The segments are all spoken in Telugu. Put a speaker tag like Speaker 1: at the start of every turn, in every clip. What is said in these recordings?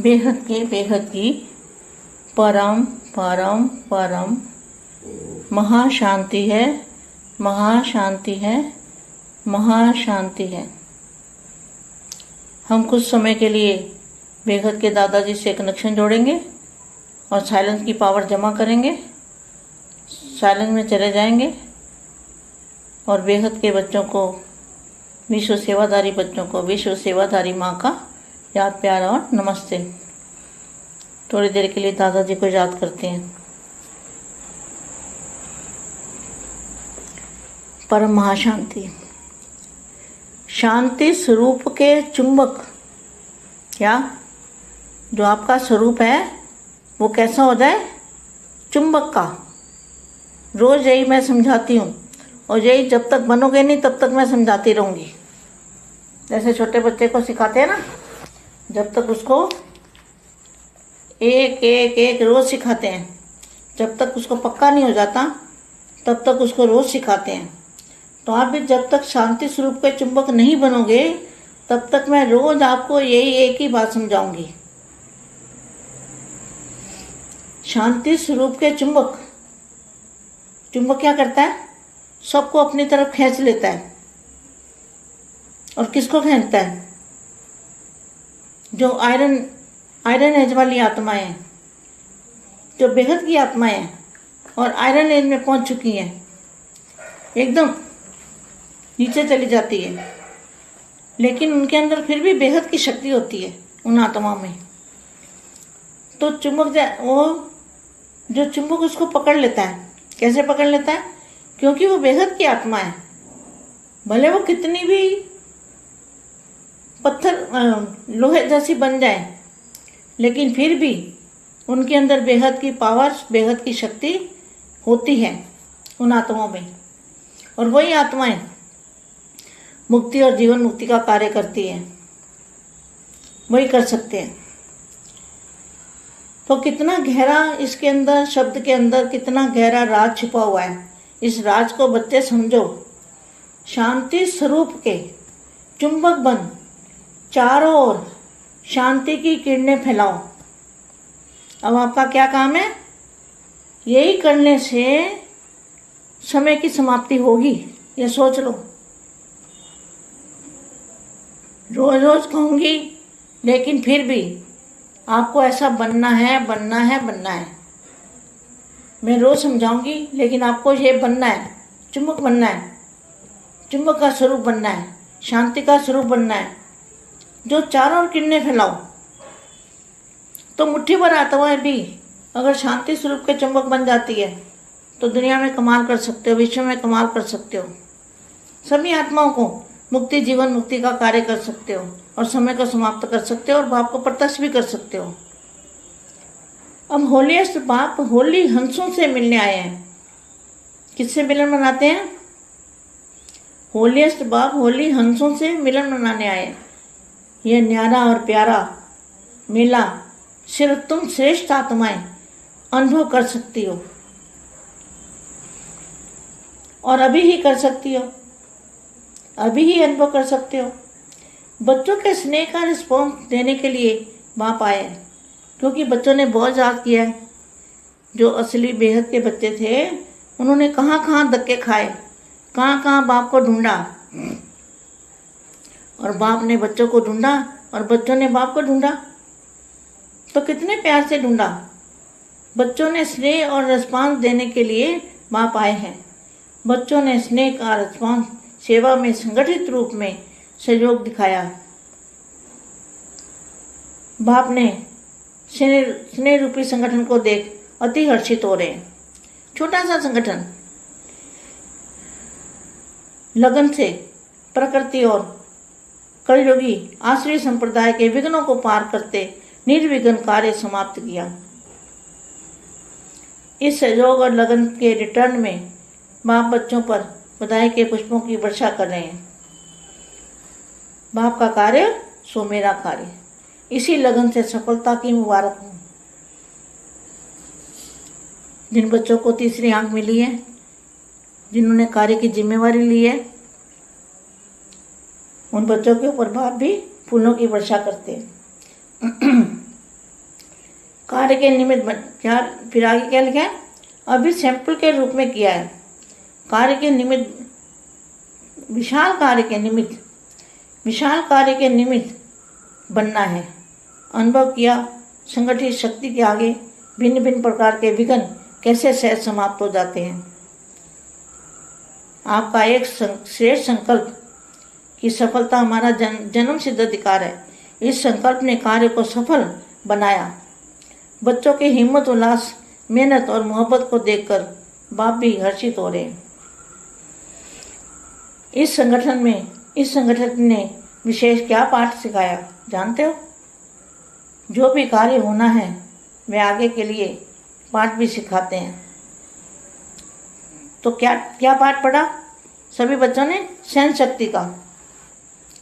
Speaker 1: बेहद के बेहद की परम परम परम। महाशांति है महाशांति है महाशांति है। हम कुछ समय के लिए बेहद के दादाजी से कनेक्शन जोड़ेंगे और साइलेंस की पावर जमा करेंगे। साइलेंस में चले जाएँगे और बेहद के बच्चों को, विश्व सेवाधारी बच्चों को, विश्व सेवाधारी माँ का याद प्यार और नमस्ते। थोड़ी देर के लिए दादाजी को याद करते हैं। परम महाशांति। शांति स्वरूप के चुंबक। क्या? जो आपका स्वरूप है, वो कैसा हो जाए? चुंबक का। रोज यही मैं समझाती हूँ, और यही जब तक बनोगे नहीं, तब तक मैं समझाती रहूँगी। जैसे छोटे बच्चे को सिखाते हैं ना जब तक उसको एक एक एक रोज़ सिखाते हैं। जब तक उसको पक्का नहीं हो जाता, तब तक उसको रोज़ सिखाते हैं। तो आप भी जब तक शांति स्वरूप के चुंबक नहीं बनोगे, तब तक मैं रोज आपको यही एक ही बात समझाऊँगी। शांति स्वरूप के चुंबक चुंबक क्या करता है? सबको अपनी तरफ़ खींच लेता है। और किसको खींचता है? जो आयरन आयरन एज वाली आत्माएँ हैं, जो बेहद की आत्माएँ हैं और आयरन एज में पहुँच चुकी हैं, एकदम नीचे चली जाती है। लेकिन उनके अंदर फिर भी बेहद की शक्ति होती है उन आत्माओं में। तो चुंबक वो जो चुंबक उसको पकड़ लेता है। कैसे पकड़ लेता है? क्योंकि वो बेहद की आत्मा है। भले वो कितनी भी पत्थर लोहे जैसी बन जाए। लेकिन फिर भी उनके अंदर बेहद की पावर बेहद की शक्ति होती है उन आत्माओं में। और वही आत्माएँ मुक्ति और जीवन मुक्ति का कार्य करती हैं। वही कर सकते हैं। तो कितना गहरा इसके अंदर, शब्द के अंदर, कितना गहरा राज छुपा हुआ है। इस राज को बच्चे समझो। शांति स्वरूप के चुंबक बन चारों ओर शांति की किरणें फैलाओ अब आपका क्या काम है? यही करने से समय की समाप्ति होगी ये सोच लो। रोज रोज कहूँगी, लेकिन फिर भी आपको ऐसा बनना है बनना है बनना है। मैं रोज समझाऊँगी, लेकिन आपको ये बनना है, चुंबक बनना है। चुंबक का स्वरूप बनना है, शांति का स्वरूप बनना है। जो चारों ओर किरणें फैलाओ तो मुट्ठी भर आत्माएँ भी अगर शांति स्वरूप के चुंबक बन जाती है तो दुनिया में कमाल कर सकते हो, विश्व में कमाल कर सकते हो। सभी आत्माओं को मुक्ति, जीवन मुक्ति का कार्य कर सकते हो और समय को समाप्त कर सकते हो और बाप को प्रत्यक्ष भी कर सकते हो। अब होलीस्ट बाप होली हंसों से मिलने आए हैं। किससे मिलन मनाते हैं? होलीस्ट बाप होली हंसों से मिलन मनाने आए हैं। यह न्यारा और प्यारा, मेला सिर्फ़ तुम श्रेष्ठ आत्माएँ अनुभव कर सकती हो। और अभी ही कर सकती हो। अभी ही अनुभव कर सकते हो। बच्चों के स्नेह का रिस्पॉन्स देने के लिए बाप आए क्योंकि बच्चों ने बहुत याद किया है। जो असली बेहद के बच्चे थे, उन्होंने कहाँ कहाँ धक्के खाए कहाँ कहाँ बाप को ढूंढा। और बाप ने बच्चों को ढूंढा और बच्चों ने बाप को ढूंढा। तो कितने प्यार से ढूंढा। बच्चों ने स्नेह और रिस्पॉन्स देने के लिए बाप आए हैं। बच्चों ने स्नेह का रिस्पॉन्स सेवा में संगठित रूप में सहयोग दिखाया। बाप ने स्नेह रूपी संगठन को देख अति हर्षित हो रहे। छोटा सा संगठन। लगन से प्रकृति और कलयुगी आश्रय संप्रदाय के विघ्नों को पार करते निर्विघ्न कार्य समाप्त किया। इस सहयोग और लगन के रिटर्न में बाप बच्चों पर बधाई के पुष्पों की वर्षा कर रहे हैं। बाप का कार्य सो मेरा कार्य। इसी लगन से सफलता की मुबारक हो। जिन बच्चों को तीसरी आँख मिली है, जिन्होंने कार्य की जिम्मेवारी ली है उन बच्चों के ऊपर बाप भी फूलों की वर्षा करते हैं। कार्य के निमित्त क्या फिर आगे क्या लिखा है? अभी सैंपल के रूप में किया है। कार्य के निमित्त विशाल कार्य के निमित्त विशाल कार्य के निमित्त बनना है। अनुभव किया, संगठित शक्ति के आगे भिन्न भिन्न प्रकार के विघ्न कैसे सहज समाप्त हो जाते हैं? आपका एक श्रेष्ठ संकल्प की सफलता हमारा जन, जन्म सिद्ध अधिकार है। इस संकल्प ने कार्य को सफल बनाया। बच्चों की हिम्मत उल्लास मेहनत और मोहब्बत को देखकर बाप भी हर्षित हो रहे। इस संगठन में इस संगठन ने विशेष क्या पाठ सिखाया जानते हो? जो भी कार्य होना है वे आगे के लिए पाठ भी सिखाते हैं। तो क्या क्या पाठ पढ़ा? सभी बच्चों ने सहन शक्ति का।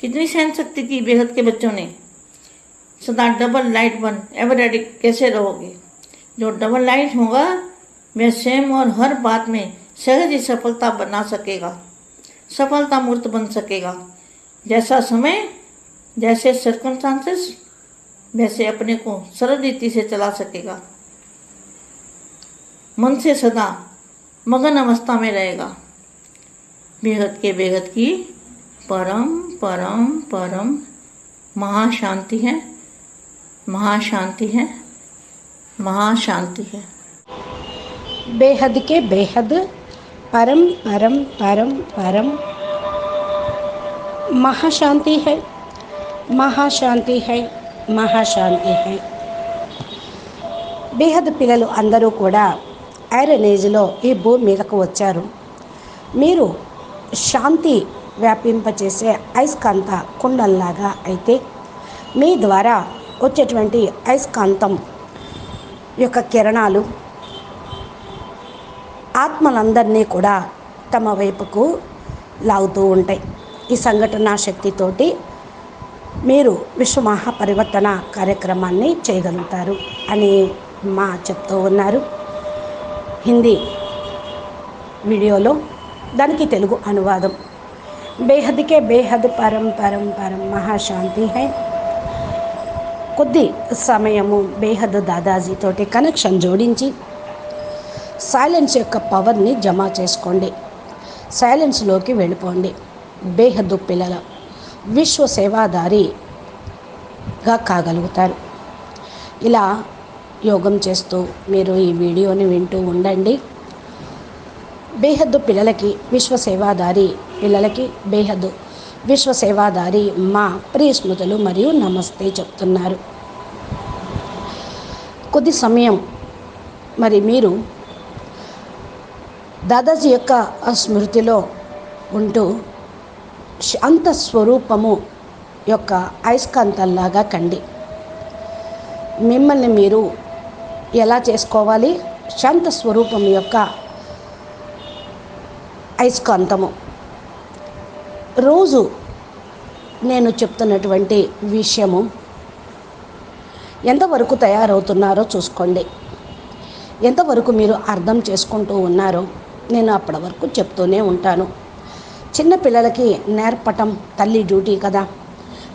Speaker 1: कितनी सहन शक्ति की बेहद के बच्चों ने? सदा डबल लाइट बन एवरेडी कैसे रहोगे? जो डबल लाइट होगा, वह स्वयं और हर बात में सहज ही सफलता बना सकेगा, सफलता मूर्त बन सकेगा। जैसा समय, जैसे सर्कमस्टांसेस वैसे अपने को सरल रीति से चला सकेगा। मन से सदा मगन अवस्था में रहेगा। बेहद के बेहद की परम परम परम महाशांति है। महाशांति है। महाशांति है।
Speaker 2: बेहद के बेहद, परम परम परम परम महाशांति है। महाशांति है। महाशांति है। बेहद पिलू अंदर కూడా ఐరన్ ఏజ్లో ఈ భూమి వ్యాపింపచేసే అయస్కాంత కుండంలాగా అయితే మీ ద్వారా వచ్చేటువంటి అయస్కాంతం యొక్క కిరణాలు ఆత్మలందరినీ కూడా తమ వైపుకు లాగుతూ ఉంటాయి. ఈ సంఘటన శక్తితోటి మీరు విశ్వ మహాపరివర్తన కార్యక్రమాన్ని చేయగలుగుతారు అని మా చెప్తూ ఉన్నారు. హిందీ వీడియోలో దానికి తెలుగు అనువాదం. బేహద్కే బేహద్ పరం పరం పరం మహాశాంతి హై కొద్ది సమయము బేహద్ దాదాజీతోటి కనెక్షన్ జోడించి సైలెన్స్ యొక్క పవర్ని జమ చేసుకోండి సైలెన్స్లోకి వెళ్ళిపోండి బేహద్దు పిల్లల విశ్వ సేవాదారిగా కాగలుగుతారు ఇలా యోగం చేస్తూ మీరు ఈ వీడియోని వింటూ ఉండండి బేహద్దు పిల్లలకి విశ్వ సేవాదారి పిల్లలకి బేహద్దు. విశ్వసేవాదారి మా ప్రియ స్మృతులు మరియు నమస్తే చెప్తున్నారు. కొద్ది సమయం మరి మీరు దాదాజీ యొక్క స్మృతిలో ఉంటూ శాంత స్వరూపము యొక్క అయస్కాంతంలాగా కండి. మిమ్మల్ని మీరు ఎలా చేసుకోవాలి? శాంత స్వరూపం యొక్క అయస్కాంతము. రోజు నేను చెప్తున్నటువంటి విషయము ఎంతవరకు తయారవుతున్నారో చూసుకోండి. ఎంతవరకు మీరు అర్థం చేసుకుంటూ ఉన్నారో నేను అప్పటి వరకు చెప్తూనే ఉంటాను. చిన్నపిల్లలకి నేర్పటం తల్లి డ్యూటీ కదా.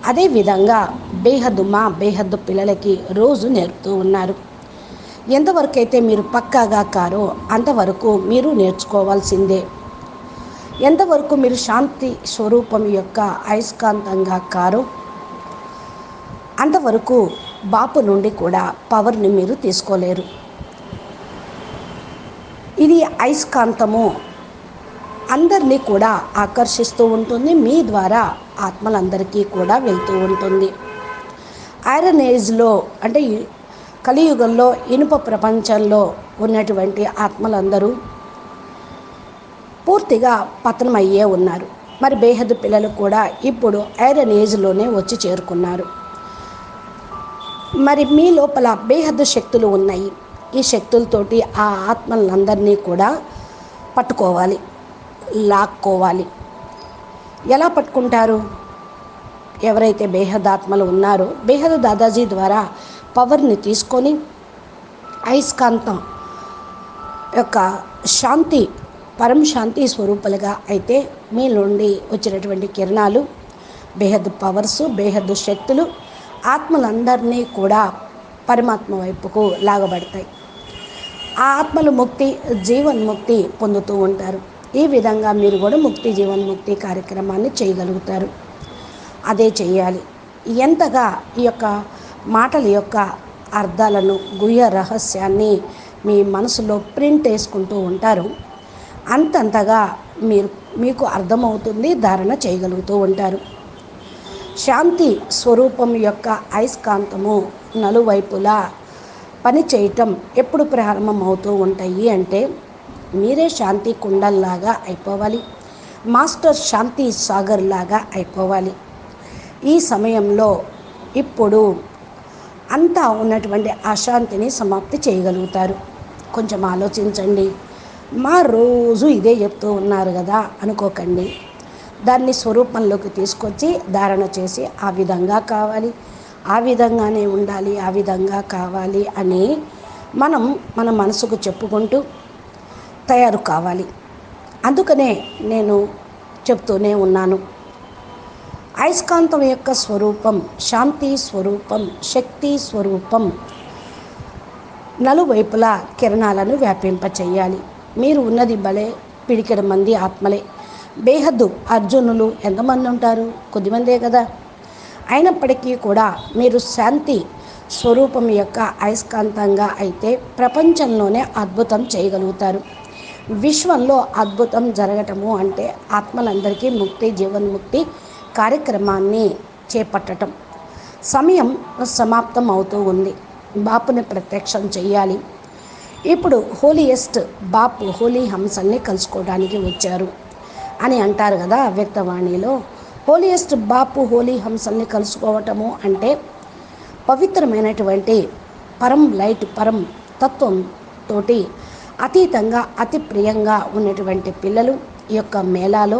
Speaker 2: అదేవిధంగా బేహద్దు మా బేహద్దు పిల్లలకి రోజు నేర్పుతూ ఉన్నారు. ఎంతవరకు అయితే మీరు పక్కాగా కారో అంతవరకు మీరు నేర్చుకోవాల్సిందే. ఎంతవరకు మీరు శాంతి స్వరూపం యొక్క అయస్కాంతంగా కారు? అంతవరకు బాపు నుండి కూడా పవర్ని మీరు తీసుకోలేరు. ఇది అయస్కాంతము. అందరినీ కూడా ఆకర్షిస్తూ ఉంటుంది. మీ ద్వారా ఆత్మలందరికీ కూడా వెళ్తూ ఉంటుంది. ఐరన్ ఏజ్లో అంటే కలియుగంలో ఇనుప ప్రపంచంలో ఉన్నటువంటి ఆత్మలందరూ పూర్తిగా పతనమయ్యే ఉన్నారు. మరి బేహద్ పిల్లలు కూడా ఇప్పుడు ఐరన్ ఏజ్లోనే వచ్చి చేరుకున్నారు. మరి మీ లోపల బేహద్దు శక్తులు ఉన్నాయి. ఈ శక్తులతోటి ఆ ఆత్మలందరినీ కూడా పట్టుకోవాలి లాక్కోవాలి. ఎలా పట్టుకుంటారు? ఎవరైతే బేహద్ ఆత్మలు ఉన్నారో బేహద్ దాదాజీ ద్వారా పవర్ని తీసుకొని అయస్కాంతం యొక్క శాంతి పరం శాంతి స్వరూపులుగా అయితే మీ నుండి వచ్చినటువంటి కిరణాలు బేహద్ పవర్స్ బేహద్ శక్తులు ఆత్మలందరినీ కూడా పరమాత్మ వైపుకు లాగబడతాయి. ఆ ఆత్మలు ముక్తి జీవన్ముక్తి పొందుతూ ఉంటారు. ఈ విధంగా మీరు కూడా ముక్తి జీవన్ముక్తి కార్యక్రమాన్ని చేయగలుగుతారు. అదే చేయాలి. ఎంతగా ఈ యొక్క మాటల యొక్క అర్థాలను గుహ్య రహస్యాన్ని మీ మనసులో ప్రింట్ వేసుకుంటూ ఉంటారు అంతంతగా మీరు మీకు అర్థమవుతుంది ధారణ చేయగలుగుతూ ఉంటారు. శాంతి స్వరూపం యొక్క అయస్కాంతము నలువైపులా పని చేయటం ఎప్పుడు ప్రారంభం అవుతూ ఉంటాయి అంటే మీరే శాంతి కుండల్లాగా అయిపోవాలి. మాస్టర్ శాంతి సాగర్ లాగా అయిపోవాలి. ఈ సమయంలో ఇప్పుడు అంతా ఉన్నటువంటి అశాంతిని సమాప్తి చేయగలుగుతారు. కొంచెం ఆలోచించండి. మా రోజు ఇదే చెప్తూ ఉన్నారు కదా అనుకోకండి. దాన్ని స్వరూపంలోకి తీసుకొచ్చి ధారణ చేసి ఆ విధంగా కావాలి ఆ విధంగానే ఉండాలి ఆ విధంగా కావాలి అని మనం మన మనసుకు చెప్పుకుంటూ తయారు కావాలి. అందుకనే నేను చెప్తూనే ఉన్నాను. అయస్కాంతం యొక్క స్వరూపం శాంతి స్వరూపం శక్తి స్వరూపం నలువైపులా కిరణాలను వ్యాపింపచేయాలి. మీరు ఉన్నది భలే పిడికెడు మంది ఆత్మలే. బేహద్దు అర్జునులు ఎంతమంది ఉంటారు? కొద్దిమందే కదా. అయినప్పటికీ కూడా మీరు శాంతి స్వరూపం యొక్క అయస్కాంతంగా అయితే ప్రపంచంలోనే అద్భుతం చేయగలుగుతారు. విశ్వంలో అద్భుతం జరగటము అంటే ఆత్మలందరికీ ముక్తి జీవన్ముక్తి కార్యక్రమాన్ని చేపట్టడం సమయం సమాప్తం అవుతూ ఉంది. బాపుని ప్రత్యక్షం చేయాలి ఇప్పుడు హోలియెస్ట్ బాపు హోలీ హంసల్ని కలుసుకోవడానికి వచ్చారు అని అంటారు కదా వ్యక్తవాణిలో. హోలియెస్ట్ బాపు హోలీ హంసల్ని కలుసుకోవటము అంటే పవిత్రమైనటువంటి పరం లైట్ పరం తత్వం తోటి అతీతంగా అతి ప్రియంగా ఉన్నటువంటి పిల్లలు ఈ యొక్క మేళాలో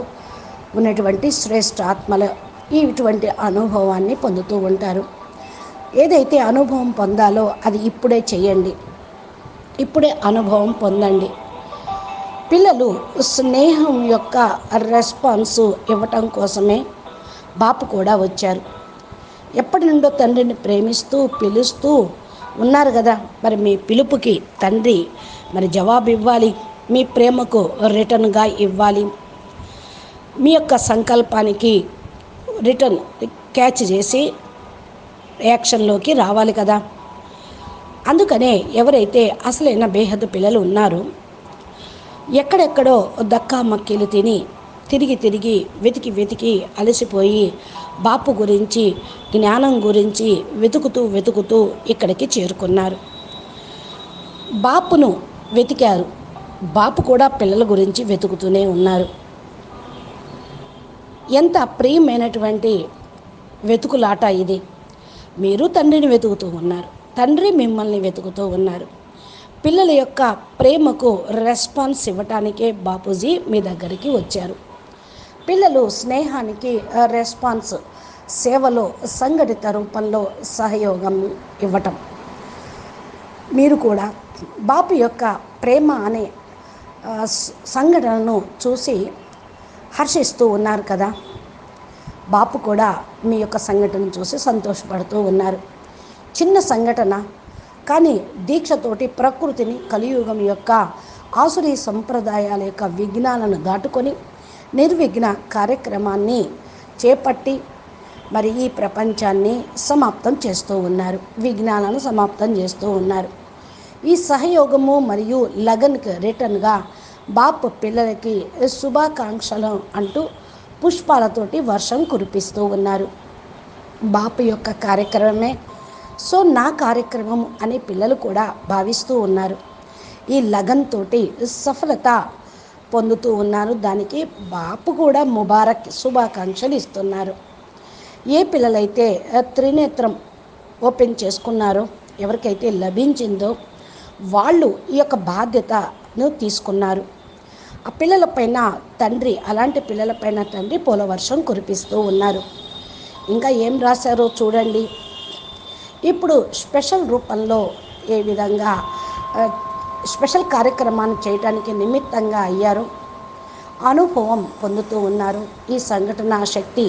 Speaker 2: ఉన్నటువంటి శ్రేష్ఠ ఆత్మల ఇటువంటి అనుభవాన్ని పొందుతూ ఉంటారు. ఏదైతే అనుభవం పొందాలో అది ఇప్పుడే చేయండి. ఇప్పుడే అనుభవం పొందండి. పిల్లలు స్నేహం యొక్క రెస్పాన్స్ ఇవ్వటం కోసమే బాపు కూడా వచ్చారు. ఎప్పటి నుండో తండ్రిని ప్రేమిస్తూ పిలుస్తూ ఉన్నారు కదా మరి మీ పిలుపుకి తండ్రి మరి జవాబు ఇవ్వాలి మీ ప్రేమకు రిటర్న్గా ఇవ్వాలి. మీ యొక్క సంకల్పానికి రిటర్న్ క్యాచ్ చేసి యాక్షన్లోకి రావాలి కదా. అందుకనే ఎవరైతే అసలైన బేహద్దు పిల్లలు ఉన్నారో ఎక్కడెక్కడో దక్కా మక్కీలు తిని తిరిగి తిరిగి వెతికి వెతికి అలసిపోయి బాపు గురించి జ్ఞానం గురించి వెతుకుతూ వెతుకుతూ ఇక్కడికి చేరుకున్నారు. బాపును వెతికారు. బాపు కూడా పిల్లల గురించి వెతుకుతూనే ఉన్నారు. ఎంత ప్రియమైనటువంటి వెతుకులాట ఇది. మీరు తండ్రిని వెతుకుతూ ఉన్నారు. తండ్రి మిమ్మల్ని వెతుకుతూ ఉన్నారు. పిల్లల యొక్క ప్రేమకు రెస్పాన్స్ ఇవ్వటానికే బాపూజీ మీ దగ్గరికి వచ్చారు. పిల్లలు స్నేహానికి రెస్పాన్స్ సేవలో సంఘటిత రూపంలో సహయోగం ఇవ్వటం. మీరు కూడా బాపు యొక్క ప్రేమ అనే సంఘటనను చూసి హర్షిస్తూ ఉన్నారు కదా? బాపు కూడా మీ యొక్క సంఘటన చూసి సంతోషపడుతూ ఉన్నారు. చిన్న సంఘటన కానీ దీక్షతోటి ప్రకృతిని కలియుగం యొక్క ఆసురీ సంప్రదాయాల యొక్క విఘ్నాలను దాటుకొని నిర్విఘ్న కార్యక్రమాన్ని చేపట్టి మరి ఈ ప్రపంచాన్ని సమాప్తం చేస్తూ ఉన్నారు. విఘ్నాలను సమాప్తం చేస్తూ ఉన్నారు. ఈ సహయోగము మరియు లగన్కి రిటర్న్గా బాప్ పిల్లలకి శుభాకాంక్షలు అంటూ పుష్పాలతోటి వర్షం కురిపిస్తూ ఉన్నారు. బాపు యొక్క కార్యక్రమమే సో నా కార్యక్రమం అనే పిల్లలు కూడా భావిస్తూ ఉన్నారు. ఈ లగన్ తోటి సఫలత పొందుతూ ఉన్నారు. దానికి బాపు కూడా ముబారక్ శుభాకాంక్షలు ఇస్తున్నారు. ఏ పిల్లలైతే త్రినేత్రం ఓపెన్ చేసుకున్నారో ఎవరికైతే లభించిందో వాళ్ళు ఈ యొక్క బాధ్యతను తీసుకున్నారు. ఆ పిల్లలపైన తండ్రి అలాంటి పిల్లలపైన తండ్రి పోలవర్షం కురిపిస్తూ ఉన్నారు. ఇంకా ఏం రాశారో చూడండి. ఇప్పుడు స్పెషల్ రూపంలో ఏ విధంగా స్పెషల్ కార్యక్రమాన్ని చేయడానికి నిమిత్తంగా అయ్యారు. అనుభవం పొందుతూ ఉన్నారు. ఈ సంఘటన శక్తి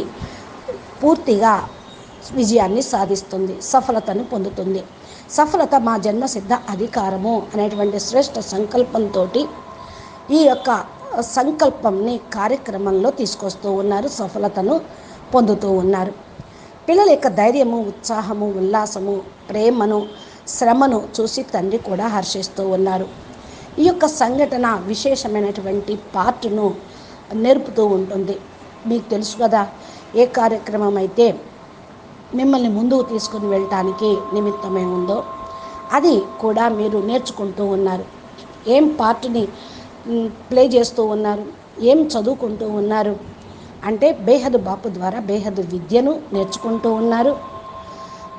Speaker 2: పూర్తిగా విజయాన్ని సాధిస్తుంది సఫలతను పొందుతుంది. సఫలత మా జన్మసిద్ధ అధికారము అనేటువంటి శ్రేష్ఠ సంకల్పంతో ఈ యొక్క సంకల్పంని కార్యక్రమంలో తీసుకొస్తూ ఉన్నారు సఫలతను పొందుతూ ఉన్నారు. పిల్లల యొక్క ధైర్యము ఉత్సాహము ఉల్లాసము ప్రేమను శ్రమను చూసి తండ్రి కూడా హర్షిస్తూ ఉన్నారు. ఈ యొక్క సంఘటన విశేషమైనటువంటి పార్ట్ను నేర్పుతూ ఉంటుంది. మీకు తెలుసు కదా ఏ కార్యక్రమం అయితే మిమ్మల్ని ముందుకు తీసుకుని వెళ్ళటానికి నిమిత్తమే ఉందో అది కూడా మీరు నేర్చుకుంటూ ఉన్నారు. ఏం పార్ట్ని ప్లే చేస్తూ ఉన్నారు? ఏం చదువుకుంటూ ఉన్నారు? అంటే బేహదు బాపు ద్వారా బేహదు విద్యను నేర్చుకుంటూ ఉన్నారు.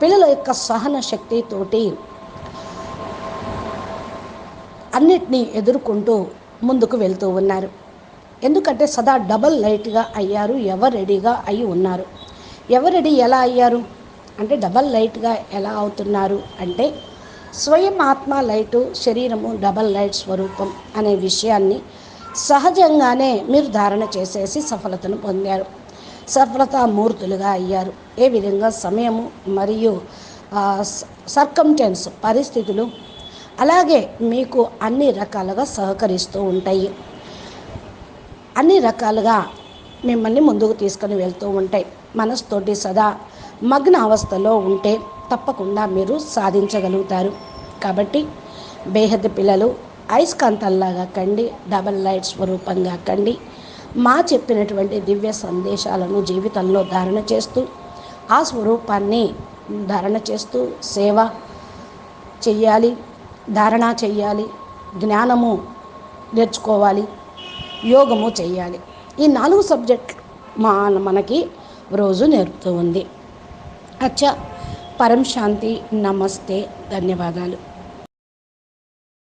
Speaker 2: పిల్లల యొక్క సహన శక్తితోటి అన్నిటినీ ఎదుర్కొంటూ ముందుకు వెళ్తూ ఉన్నారు. ఎందుకంటే సదా డబల్ లైట్గా అయ్యారు ఎవరు రెడీగా అయి ఉన్నారు. ఎవరు రెడీ ఎలా అయ్యారు? అంటే డబల్ లైట్గా ఎలా అవుతున్నారు అంటే స్వయం ఆత్మ లైటు శరీరము డబల్ లైట్ స్వరూపం అనే విషయాన్ని సహజంగానే మీరు ధారణ చేసేసి సఫలతను పొందారు. సఫలతా మూర్తులుగా అయ్యారు. ఏ విధంగా సమయము మరియు సర్కంటెన్స్ పరిస్థితులు అలాగే మీకు అన్ని రకాలుగా సహకరిస్తూ ఉంటాయి. అన్ని రకాలుగా మిమ్మల్ని ముందుకు తీసుకొని వెళ్తూ ఉంటాయి. మనసుతోటి సదా మగ్న అవస్థలో ఉంటే తప్పకుండా మీరు సాధించగలుగుతారు. కాబట్టి బేహద్ పిల్లలు అయస్కాంతాల్లాగా కండి డబల్ లైట్ స్వరూపంగా కండి మా చెప్పినటువంటి దివ్య సందేశాలను జీవితంలో ధారణ చేస్తూ ఆ స్వరూపాన్ని ధారణ చేస్తూ సేవ చెయ్యాలి ధారణ చెయ్యాలి జ్ఞానము నేర్చుకోవాలి యోగము చేయాలి ఈ నాలుగు సబ్జెక్ట్ మా మనకి రోజు నేర్పుతూ ఉంది. అచ్చా పరం శాంతి నమస్తే ధన్యవాదాలు.